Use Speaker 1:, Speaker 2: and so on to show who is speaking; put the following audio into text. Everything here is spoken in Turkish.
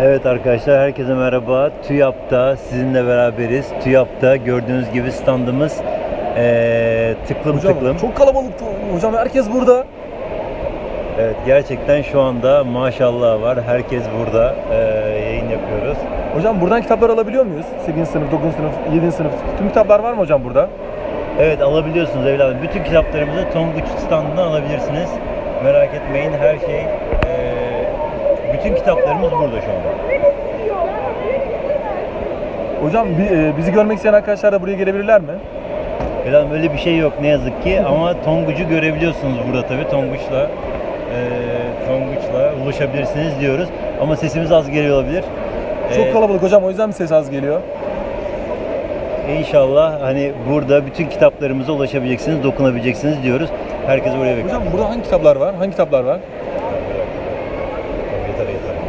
Speaker 1: Evet arkadaşlar herkese merhaba. TÜYAP'ta sizinle beraberiz. TÜYAP'ta gördüğünüz gibi standımız eee, tıklım
Speaker 2: Hocam
Speaker 1: tıklım.
Speaker 2: çok kalabalıktı. Hocam herkes burada.
Speaker 1: Evet gerçekten şu anda maşallah var. Herkes burada eee, yayın yapıyoruz.
Speaker 2: Hocam buradan kitaplar alabiliyor muyuz? 8. sınıf, 9. sınıf, 7. sınıf. Tüm kitaplar var mı hocam burada?
Speaker 1: Evet alabiliyorsunuz evladım. Bütün kitaplarımızı Tonguç standından alabilirsiniz. Merak etmeyin her şey eee, bütün kitaplarımız burada şu anda.
Speaker 2: Hocam bi- e, bizi görmek isteyen arkadaşlar da buraya gelebilirler mi?
Speaker 1: Evladım öyle bir şey yok ne yazık ki ama Tonguç'u görebiliyorsunuz burada tabii. Tonguç'la eee Tonguç'la ulaşabilirsiniz diyoruz. Ama sesimiz az geliyor olabilir.
Speaker 2: Çok kalabalık hocam o yüzden mi ses az geliyor?
Speaker 1: İnşallah hani burada bütün kitaplarımıza ulaşabileceksiniz, dokunabileceksiniz diyoruz. Herkes oraya bekliyor.
Speaker 2: Hocam burada hangi kitaplar var? Hangi kitaplar var?
Speaker 1: Yeter yeter.